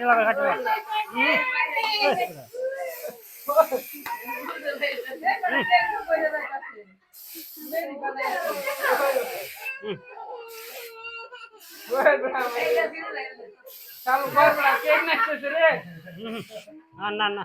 কাটে লাগা রে না না। না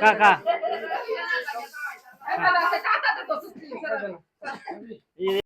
কাকা হ্যাঁ